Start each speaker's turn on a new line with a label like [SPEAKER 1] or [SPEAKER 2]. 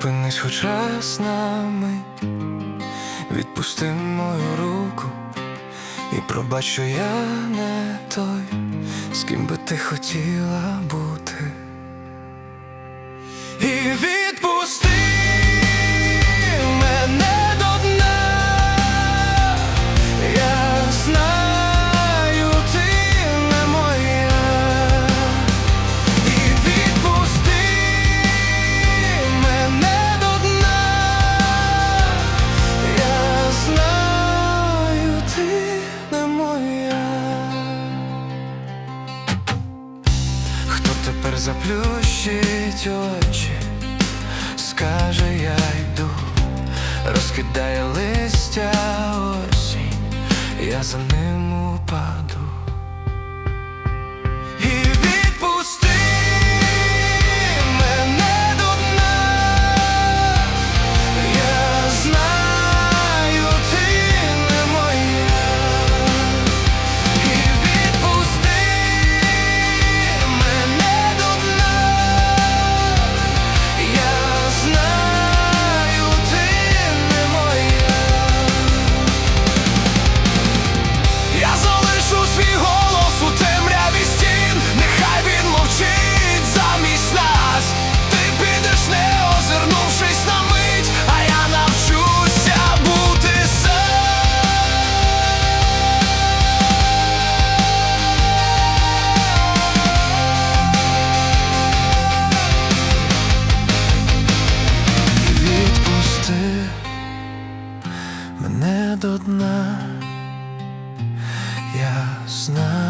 [SPEAKER 1] Зупинись хоч раз на мить, відпусти мою руку і пробач, що я не той, з ким би ти хотіла бути. Тепер заплющить очі, скаже, я йду, розкидає листя осінь, я за ним упаду. Я знаю.